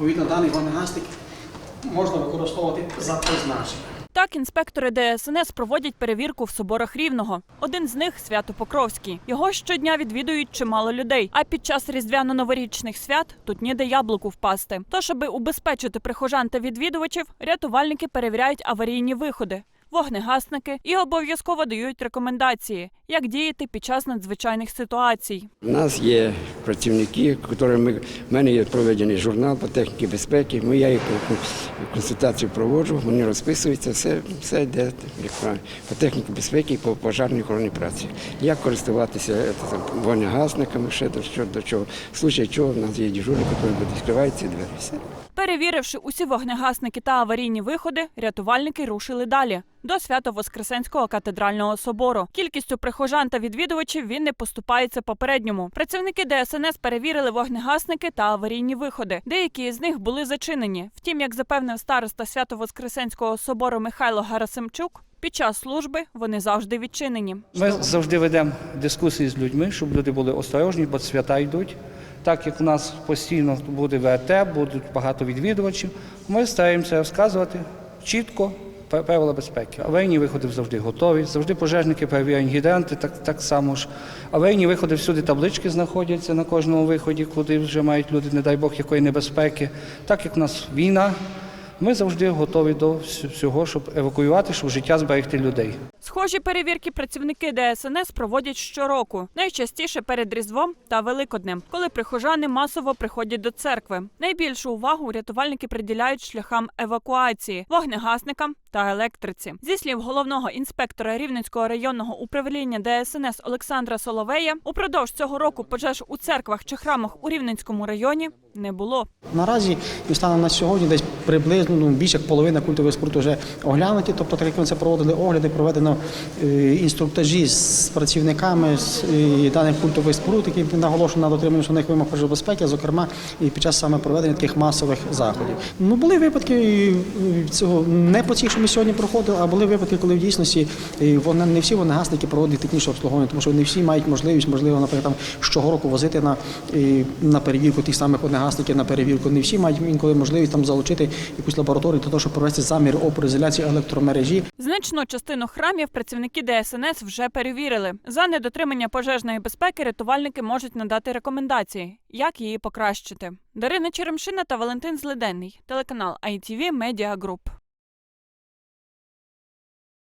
Відповідно, даний вогнегасник можна використовувати за призначенням. Так, інспектори ДСНС проводять перевірку в соборах Рівного. Один з них Свято-Покровський. Його щодня відвідують чимало людей. А під час різдвяно-новорічних свят тут ніде яблуку впасти. Тож, аби убезпечити прихожан та відвідувачів, рятувальники перевіряють аварійні виходи. Вогнегасники і обов'язково дають рекомендації, як діяти під час надзвичайних ситуацій. У нас є працівники, ми, в мене є проведений журнал по техніці безпеки. Ми я їх консультацію проводжу, вони розписуються, все, все йде по техніці безпеки і по пожежній охороні праці. Як користуватися е, вогнегасниками, ще до, що, до чого. В случаї чого в нас є дежурник, який буде відкривати ці двері. Все. Перевіривши усі вогнегасники та аварійні виходи, рятувальники рушили далі до Свято-Воскресенського катедрального собору. Кількістю прихожан та відвідувачів він не поступається попередньому. Працівники ДСНС перевірили вогнегасники та аварійні виходи. Деякі з них були зачинені. Втім, як запевнив староста Свято-Воскресенського собору Михайло Гарасимчук, під час служби вони завжди відчинені. Ми завжди ведемо дискусії з людьми, щоб люди були осторожні, бо свята йдуть. Так як у нас постійно буде ВРТ, будуть багато відвідувачів, ми стараємося розказувати чітко правила безпеки. Аварійні виходи завжди готові, завжди пожежники перевіряють гідранти, так, так само ж. Аварійні виходи всюди таблички знаходяться на кожному виході, куди вже мають люди, не дай Бог, якої небезпеки. Так як у нас війна, ми завжди готові до всього, щоб евакуювати, щоб життя зберегти людей. Схожі перевірки працівники ДСНС проводять щороку, найчастіше перед Різдвом та Великоднем, коли прихожани масово приходять до церкви. Найбільшу увагу рятувальники приділяють шляхам евакуації, вогнегасникам та електриці. Зі слів головного інспектора Рівненського районного управління ДСНС Олександра Соловея, упродовж цього року пожеж у церквах чи храмах у Рівненському районі не було. Наразі і станом на сьогодні десь приблизно ну, більше як половина культових споруд вже оглянуті. Тобто, так як ми це проводили огляди, проведено е, інструктажі з працівниками з е, даних культових споруд, які наголошено на дотриманні них вимог пожежобезпеки, зокрема і під час саме проведення таких масових заходів. Ну були випадки е, цього не по цих, ми сьогодні проходили, а були випадки, коли в дійсності вона не всі вогнегасники проводять технічне обслуговування, тому що не всі мають можливість, можливо, наприклад, там щого року возити на, на перевірку тих самих вогнегасників на перевірку. Не всі мають інколи можливість там залучити якусь лабораторію для того, щоб провести замір опору електромережі. Значну частину храмів працівники ДСНС вже перевірили. За недотримання пожежної безпеки рятувальники можуть надати рекомендації, як її покращити. Дарина Черемшина та Валентин Злиденний, телеканал ITV Media Group.